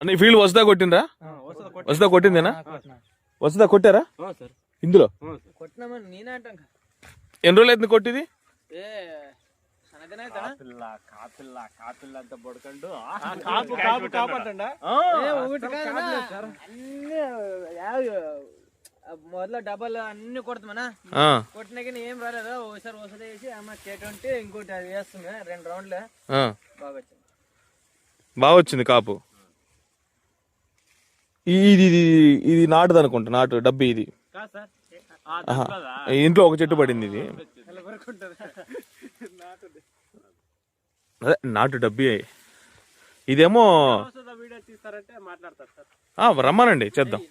అన్న ఈ ఫీల్డ్ వస్తుందా కొట్టిండ్రా? వస్తుందా కొట్టిందేనా? వస్తుందా కొట్టారా? సార్. ఇందులో? అంటాం ఎన్ని రోజులు అవుతుంది కొట్టింది? మొదల డబ్బలు అన్ని. కొడతామనా ఆ, కొట్టినా కానీ ఏం రాలేదు? ఒకసారి వసతి వేసి అమ్మ కేటంటే ఇంకోటి అది వేస్తుంది రెండు రౌండ్లే. ఆ. బాగా వచ్చింది. బాగా వచ్చింది కాపు. ఇది ఇది ఇది నాటుది అనుకుంటా నాటు డబ్బి ఇది. ఇంట్లో ఒక చెట్టు పడింది ఇది. అదే నాటు డబ్బి. ఇదేమో వీడియో తీస్తారంటే మాట్లాడతారు సార్. ఆ, రమ్మనండి చేద్దాం.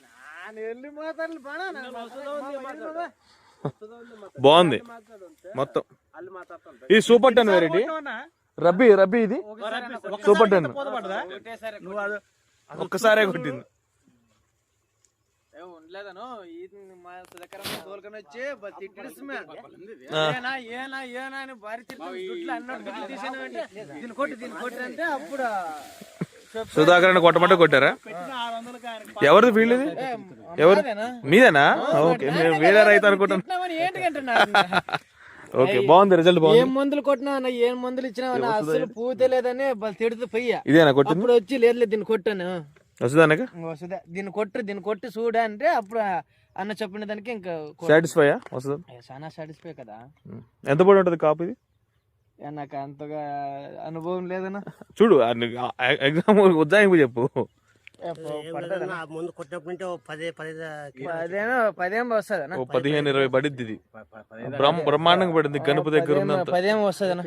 బాగుంది. మొత్తం. ఇది సూపర్ టెన్ వెరైటీ రబ్బీ రబ్బీ ఇది. Super ten. ఒకటేసారి నువ్వు అది ఒక్కసారే కొట్టింది. ఏ మా తోలుకొని వచ్చి. ఏనా ఏనా ఏనా అని భారీ తిరుగుతుంది దుడ్లు అన్నట్టు దుడ్లు తీసాను అంటే దీన్ని కొట్టి దీన్ని కొట్టి అంటే అప్పుడు చెప్పు. సుధాకర్ అని కొట్టమంటే కొట్టారా? ఎవరిది ఫీల్డ్ ఇది? ఏ, ఎవరు మాదేనా? ఓకే నేను వేరే రైతు అనుకుంటాను తిట్టినామని ఏంటికంటున్నారు ఓకే బాగుంది రిజల్ట్ ఏం బాగుంది మందులు కొట్టినా అన్న, ఏం మందులు ఇచ్చినా అన్న, అసలు పూతే లేదని తిడుతూ పోయ్యా. ఇదేనా కొట్టింది? అప్పుడు వచ్చి లేదు లేదు దీన్ని కొట్టాను. వస్తుందానక? వస్తుందా? దీన్ని కొట్టు దీన్ని కొట్టి చూడా అంటే అప్పుడు అన్న చెప్పిన దానికి ఇంకా సాటిస్ఫై వస్తుందా? చాలా సాటిస్ఫై కదా. ఎంత పడి ఉంటుంది కాపు ఇది? నాకు అంతగా అనుభవం లేదన్నా. చూడు ఎగ్జామ్ ఉజ్జాయింపు చెప్పు? ముందు కొట్టినప్పుడు పదే పదే పదేమో పదేం వస్తుందన్నా. ఓ పదిహేను ఇరవై పడిద్ది ఇది. బ్రహ్మ బ్రహ్మాండంగా పడింది గణపతి దగ్గర పదేం- వస్తుందన్నా.